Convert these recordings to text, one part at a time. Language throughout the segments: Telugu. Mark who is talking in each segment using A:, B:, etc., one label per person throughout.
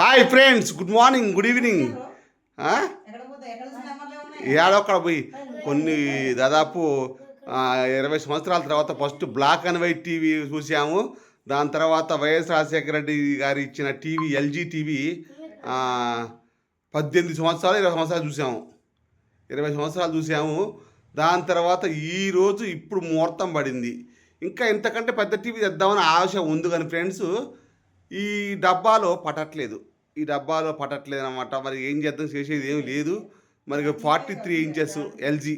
A: Hi friends good morning good evening. ఏడొక్కడ పోయి కొన్ని దాదాపు ఇరవై సంవత్సరాల తర్వాత first black and white TV చూసాము. దాని తర్వాత వైఎస్ రాజశేఖర రెడ్డి గారు ఇచ్చిన టీవీ ఎల్జీ టీవీ పద్దెనిమిది సంవత్సరాలు ఇరవై సంవత్సరాలు చూసాము. ఇరవై సంవత్సరాలు చూసాము. దాని తర్వాత ఈరోజు ఇప్పుడు ముహూర్తం పడింది. ఇంకా ఇంతకంటే పెద్ద టీవీ తెద్దామని ఆశ ఉంది కానీ ఫ్రెండ్స్ ఈ డబ్బాలో పట్టట్లేదు ఈ డబ్బాలో పట్టట్లేదు అనమాట మరి ఏం చేద్దాం? చేసేది ఏం లేదు. మరి ఫార్టీ త్రీ ఇంచెస్ ఎల్జీ.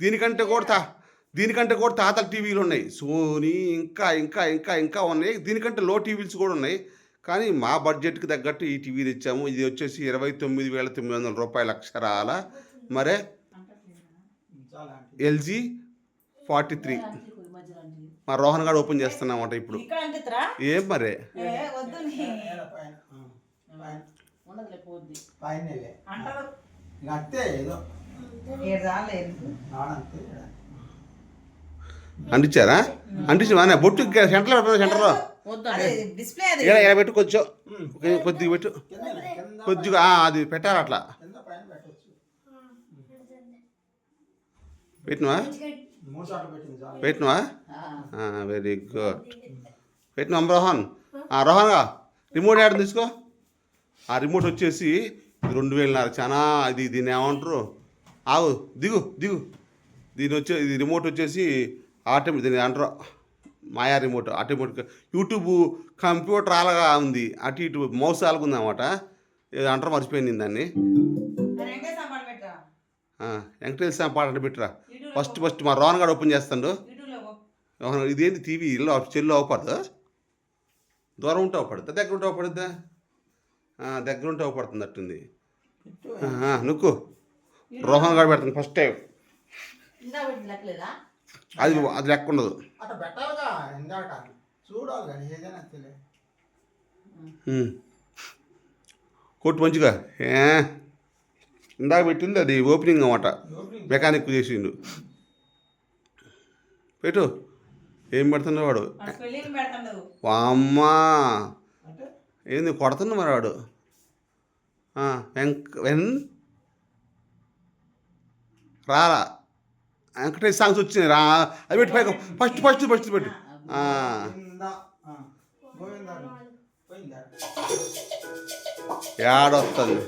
A: దీనికంటే కూడా తా దీనికంటే కూడా తాతల టీవీలు ఉన్నాయి. సోనీ ఇంకా ఇంకా ఇంకా ఇంకా ఉన్నాయి. దీనికంటే లో టీవీస్ కూడా ఉన్నాయి. కానీ మా బడ్జెట్కి తగ్గట్టు ఈ టీవీ తెచ్చాము. ఇది వచ్చేసి ఇరవై తొమ్మిది వేల తొమ్మిది వందల రూపాయల అక్షరాల. మరే ఎల్జీ ఫార్టీ త్రీ. మా రోహన్ గారు ఓపెన్ చేస్తున్నామట ఇప్పుడు.
B: ఇక్కడ
A: ఏం మరే? అంటించారా? అంటించా బొట్టు ఇక్కడ సెంటర్లో పెట్టు సెంటర్లో.
C: వద్దు
B: అదే డిస్ప్లే అది.
A: ఇలా ఇలా పెట్టు కొంచెం కొద్ది- కొద్దిగా పెట్టు.
D: కింద కింద
A: కొద్దిగా అది పెట్టాలి అట్లా. పెట్టినవా? పెట్టినవా? వెరీ గుడ్ పెట్టినాం రోహన్ ఆ, రోహన్గా రిమోట్ యాడ్ తీసుకో. ఆ రిమోట్ వచ్చేసి రెండు వేలన్నర చాలా ఇది దీన్ని ఏమంటారు? ఆగు దిగు దిగు. దీని వచ్చే ఇది రిమోట్ వచ్చేసి ఆటోమేటిక్ దీన్ని అంటారు మాయా రిమోట్ ఆటోమేటిక్. యూట్యూబ్ కంప్యూటర్ అలాగా ఉంది అటు ఇటు మౌస్ అలాగా ఉంది అనమాట అంటారు మర్చిపోయింది దాన్ని.
B: వెంకటేశ్వర పాట పెట్టరా?
A: ఫస్ట్ ఫస్ట్ మా రోహన్ గారు ఓపెన్ చేస్తాడు. అవును, ఇదేంటి టీవీ ఇల్లు చెల్లు అవపడదా? దూరం ఉంటే అవపడుద్దా దగ్గర ఉంటే అవపడుద్దా దగ్గర ఉంటే అవపడుతుంది అట్టుంది నుక్కు. రోహన్ గారు పెడుతుంది ఫస్ట్ టైం అది అది లెక్క ఉండదు. కొట్టు మంచిగా. ఏ? ఇందాక పెట్టింది అది ఓపెనింగ్ అన్నమాట. మెకానిక్ చేసిండు. పెట్టు. ఏం పెడుతున్నాడు వాడు? అమ్మా.
D: అంటే?
A: ఏంది కొడుతున్నా మరి వాడు? ఆ, వెంక వెన్ రారా. వెంకటేష్ సాంగ్స్ వచ్చినాయి రా. అది పెట్టి పైకి ఫస్ట్ ఫస్ట్ ఫస్ట్ పెట్టు. ఏడొస్తుంది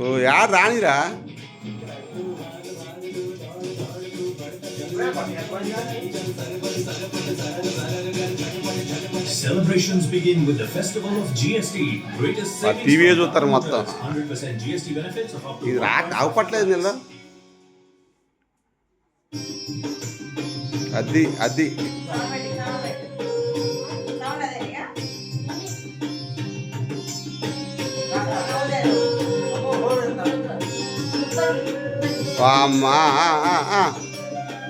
A: ఓ యాడ్ రానిరా?
E: Celebrations begin with the festival of GST. Greatest
A: ఆ
E: savings
A: టీవీ చూస్తారు మొత్తం
E: members. 100% GST benefits of up to
A: ఇది రాక అవపట్లేదు నిల్ల అది అది
B: సౌండ్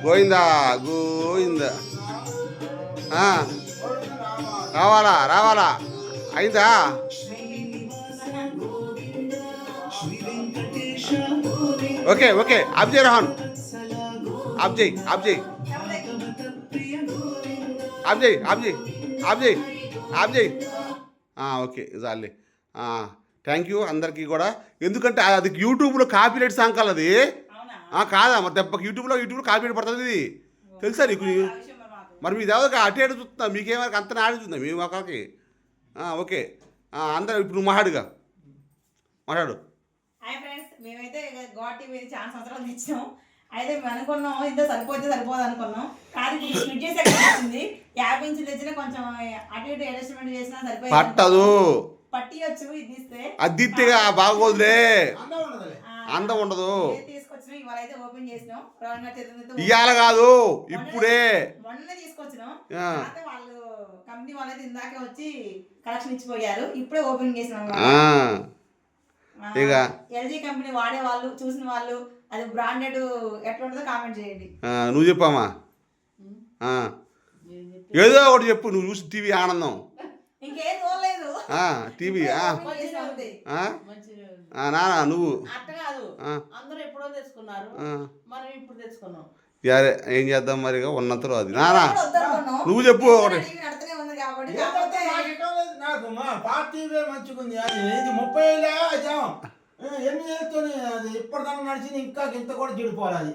A: గోయిందా గోయిందా
D: గోవిందా
A: రావాలా రావాలా? అయిందా? ఓకే ఓకే ఆఫ్ చేయి రోహన్. ఆఫ్ చేయి ఆఫ్ చేయి ఆఫ్ చేయి ఆఫ్ చేయి ఆఫ్ చేయి ఆఫ్ చేయి ఓకే చాలే థ్యాంక్ యూ అందరికీ కూడా. ఎందుకంటే అది యూట్యూబ్లో కాపీరైట్ సాంగ్ సాంకాలది అది. కాదా? మరి దెబ్బకి యూట్యూబ్లో యూట్యూబ్లో కాపీ పడుతుంది ఇది. తెలుసా నీకు?
B: మరి
A: మీ దేవతకి అటు ఇటు చూస్తున్నా మీకేమో అంత ఆడుతుందా మీ ఒకరికి ఓకే. అందరూ ఇప్పుడు మాట్లాడుగా. మాట్లాడు.
B: హాయ్ ఫ్రెండ్స్ మేమైతే గాడ్ టీవీ చాలా సంవత్సరాలు తెచ్చినాం. అయితే మేము అనుకున్నాం ఇంత సరిపోతే సరిపోదు అనుకున్నాం. కానీ స్ప్లిట్ చేసే వచ్చింది. యాభై ఇంచులు తెచ్చినా కొంచెం అటు ఇటు అడ్జస్ట్మెంట్ చేసినా సరిపోయింది
A: పట్టదు.
B: ఇది
A: అద్దిత్తేగా బాగోదులే.
D: అందం
A: ఉండదు.
B: ఇవాళ అయితే ఓపెన్ చేసినాం.
A: ఇవాళ కాదు ఇప్పుడే.
B: మొన్న తీసుకొచ్చినాం. వాళ్ళు కంపెనీ వాళ్ళైతే ఇందాకే వచ్చి కలెక్షన్ ఇచ్చిపోయారు. ఇప్పుడే ఓపెన్ చేసినాం
A: ఆ, ఇక.
B: ఎల్జీ కంపెనీ వాడే వాళ్ళు చూసిన వాళ్ళు అది బ్రాండెడ్ ఎట్లా ఉంటుందో కామెంట్ చేయండి.
A: ఆ, నువ్వు చెప్పామా ఏదో ఒకటి చెప్పు నువ్వు చూసి టీవీ ఆనందం.
B: ఇంకేం చూడలేదు.
A: ఆ, టీవీ నానా నువ్వు.
C: అట్ట కాదు.
A: ఆ,
C: అందరూ తెచ్చుకున్నారు.
A: ఆ.
C: మనం ఇప్పుడు తెచ్చుకున్నాం.
A: యారే, ఏం చేద్దాం మరి ఉన్నంతలో అది. నానా. నువ్వు చెప్పు ఒకటి.
D: పార్టీవే మంచిగుంది. అది ఇది ముప్పై ఏళ్ళే అది? ఇప్పటిదాకా నడిచింది ఇంకా ఇంత కూడా చెడిపోవాలి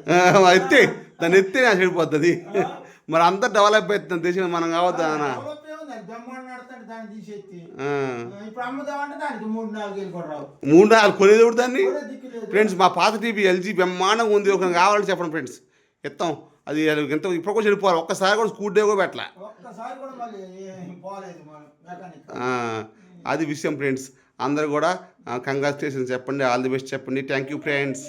A: ఎత్తే. దాన్ని ఎత్తే నాకు చెడిపోతుంది. మరి అంతా డెవలప్ అవుతుంది. దేశం మనం కావద్దా
D: మూడు నాలుగు
A: కొనేది కూడా దాన్ని? ఫ్రెండ్స్ మా పాత టీవీ ఎల్జీ బ్రహ్మాండంగా ఉంది. ఒక కావాలని చెప్పండి ఫ్రెండ్స్. ఇస్తాం అది ఎంత ఇప్పుడు కూడా చెడిపోవాలి ఒక్కసారి కూడా స్కూల్ డే కూడా పెట్టలే.
D: ఒక్కసారి కూడా మళ్ళీ ఏం పోలేదు మనం మెకానిక్.
A: ఆ, అది విషయం ఫ్రెండ్స్. అందరు కూడా కంగ్రాచులేషన్స్ చెప్పండి. ఆల్ ది బెస్ట్ చెప్పండి. Thank you friends